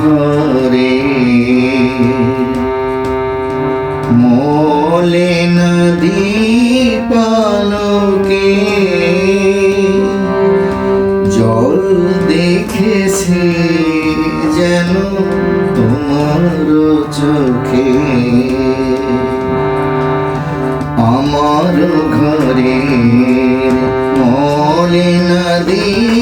ঘরে। মোলে নদী পালকে জল দেখেছে যেন তোমার চোখে। আমার ঘরে মোলে নদী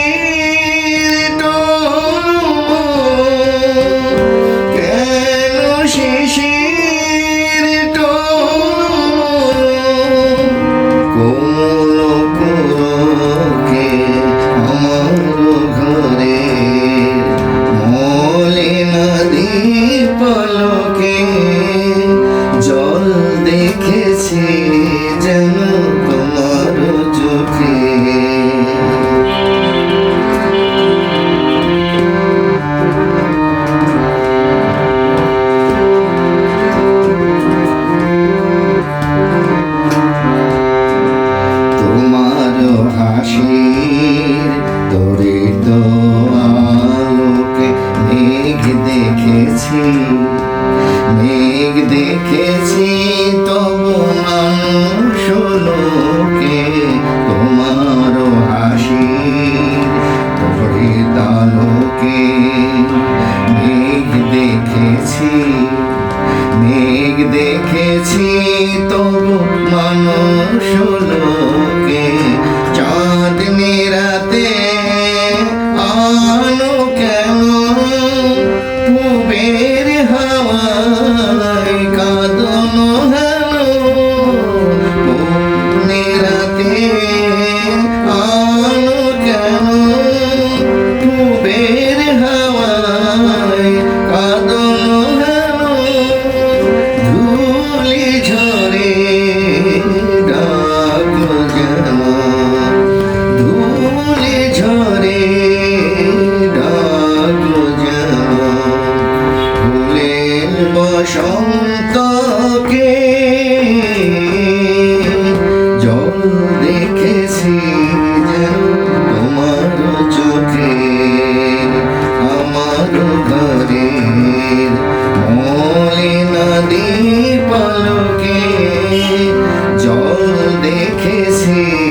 আলো হাসি তোরে তো আলোকে মেঘ দেখেছি মেঘ দেখেছি তবু মানুষ লোকে তোমার জল দেখেছি।